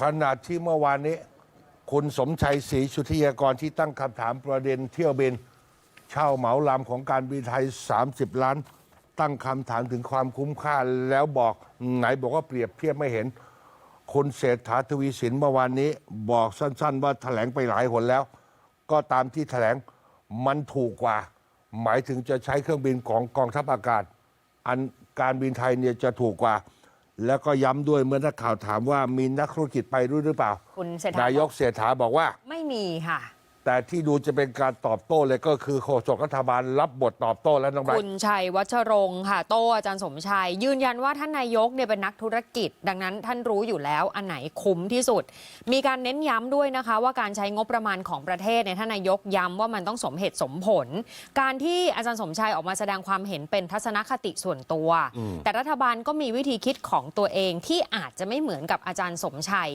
ขณะที่เมื่อวานนี้ คุณสมชัยศรีสุธิยากรที่ตั้งคำถามประเด็นเที่ยวบิน เช่าเหมาลำของการบินไทย 30 ล้าน ตั้งคำถามถึงความคุ้มค่าแล้วบอกไหนบอกว่าเปรียบเทียบไม่เห็น คุณเศรษฐาทวีสินเมื่อวานนี้บอกสั้น ๆ ว่าแถลงไปหลายหนแล้ว ก็ตามที่แถลงมันถูกกว่า หมายถึงจะใช้เครื่องบินของกองทัพอากาศ อันการบินไทยเนี่ยจะถูกกว่า แล้วก็ย้ำด้วยเมื่อนักข่าวถามว่ามีนักธุรกิจไปด้วยหรือเปล่า คุณเศรษฐานายกเศรษฐาบอกว่าไม่มีค่ะ แต่ที่ดูจะเป็นการตอบโต้เลยก็คือโฆษกรัฐบาลรับบทตอบโต้แล้วน้องไบรท์ คุณชัยวัชรงค์ค่ะโต้อาจารย์สมชัย ยืนยันว่าท่านนายกเนี่ยเป็นนักธุรกิจ ดังนั้นท่านรู้อยู่แล้วอันไหนคุ้มที่สุด มีการเน้นย้ำด้วยนะคะ ว่าการใช้งบประมาณของประเทศเนี่ยท่านนายกย้ำว่ามันต้องสมเหตุสมผล การที่อาจารย์สมชัยออกมาแสดงความเห็นเป็นทัศนคติส่วนตัวแต่รัฐบาลก็มีวิธีคิดของตัวเองที่อาจจะไม่เหมือนกับอาจารย์สมชัย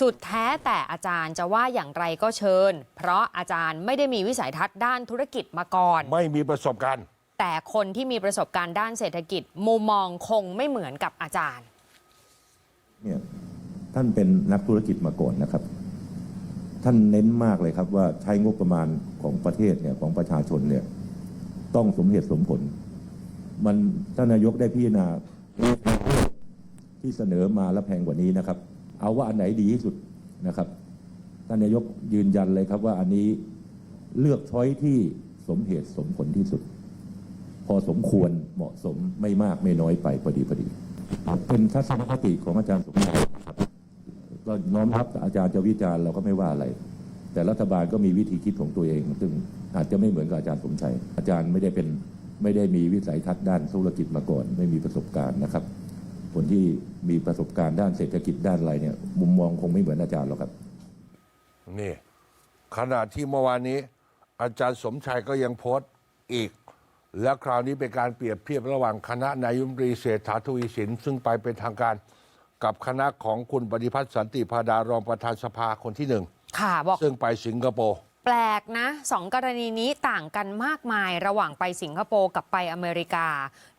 สุดแท้แต่อาจารย์จะว่าอย่างไรก็เชิญ เพราะอาจารย์ไม่ได้มีวิสัยทัศน์ด้านธุรกิจมาก่อน ไม่มีประสบการณ์ แต่คนที่มีประสบการณ์ด้านเศรษฐกิจมุมมองคงไม่เหมือนกับอาจารย์ เนี่ยท่านเป็นนักธุรกิจมาก่อนนะครับ ท่านเน้นมากเลยครับว่าใช้งบประมาณของประเทศเนี่ยของประชาชนเนี่ยต้องสมเหตุสมผล มันท่านนายกได้พิจารณาที่เสนอมาแล้วแพงกว่านี้นะครับ เอาว่าอันไหนดีที่สุดนะครับ ท่านนายกยืนยันเลยครับว่าอันนี้เลือกช้อยที่สมเหตุสมผลที่สุด พอสมควรเหมาะสมไม่มากไม่น้อยไปพอดีพอดี เป็นทัศนคติของอาจารย์สมชัยครับก็น้อมรับอาจารย์จะวิจารณ์เราก็ไม่ว่าอะไร แต่รัฐบาลก็มีวิธีคิดของตัวเอง ซึ่งอาจจะไม่เหมือนกับอาจารย์สมชัย อาจารย์ไม่ได้เป็นไม่ได้มีวิสัยทัศน์ด้านธุรกิจมาก่อน ไม่มีประสบการณ์นะครับ คนที่มีประสบการณ์ด้านเศรษฐกิจด้านอะไรเนี่ยมุมมองคงไม่เหมือนอาจารย์หรอกครับ นี่ขณะที่เมื่อวานนี้ อาจารย์สมชัยก็ยังโพสต์อีก และคราวนี้เป็นการเปรียบเทียบระหว่างคณะนายกรัฐมนตรีเศรษฐาทวีสิน ซึ่งไปเป็นทางการกับคณะของคุณปฏิพัฒน์สันติพาดารองประธานสภาคนที่หนึ่งค่ะบอกซึ่งไปสิงคโปร์ แปลกนะสองกรณีนี้ต่างกันมากมายระหว่างไปสิงคโปร์กับไปอเมริกา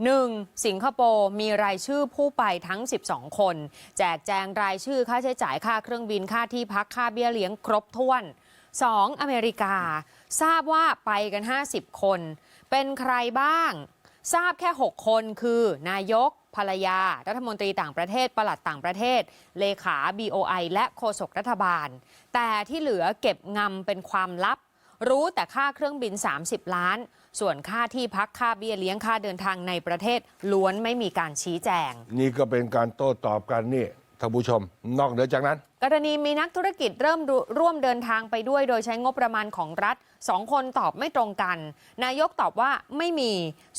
1. สิงคโปร์มีรายชื่อผู้ไปทั้ง 12 คน แจกแจงรายชื่อค่าใช้จ่ายค่าเครื่องบินค่าที่พักค่าเบี้ยเลี้ยงครบถ้วน 2. อเมริกา ทราบว่าไปกัน 50 คน เป็นใครบ้าง ทราบแค่ 6 คนคือนายก ภรรยา รัฐมนตรีต่างประเทศ ปลัดต่างประเทศ เลขา BOI และโฆษกรัฐบาล แต่ที่เหลือเก็บงำเป็นความลับ รู้แต่ค่าเครื่องบิน 30 ล้าน ส่วนค่าที่พักค่าเบี้ยเลี้ยงค่าเดินทางในประเทศล้วนไม่มีการชี้แจง นี่ก็เป็นการโต้ตอบกันนี่ท่านผู้ชม นอกเหนือจากนั้น กรณีมีนักธุรกิจเริ่มรร่วมเดินทางไปด้วย โดยใช้งบประมาณของรัฐสองคนตอบไม่ตรงกัน นายกตอบว่าไม่มี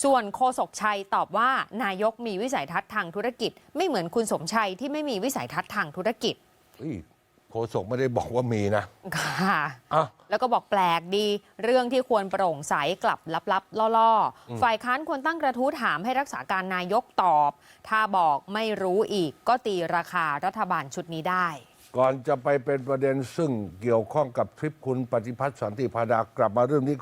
ส่วนโฆษกชัยตอบว่านายกมีวิสัยทัศน์ทางธุรกิจ ไม่เหมือนคุณสมชัยที่ไม่มีวิสัยทัศน์ทางธุรกิจเฮ้ยโฆษกไม่ได้บอกว่ามีนะ ค่ะอะแล้วก็บอกแปลกดี เรื่องที่ควรโปร่งใสกลับลับๆ ล่อๆ ฝ่ายค้านควรตั้งกระทู้ถามให้รักษาการนายกตอบ ถ้าบอกไม่รู้อีกก็ตีราคารัฐบาลชุดนี้ได้ ก่อนจะไปเป็นประเด็นซึ่งเกี่ยวข้องกับทริปคุณปฏิพัฒน์สันติพาดากลับมาเรื่องนี้ก่อน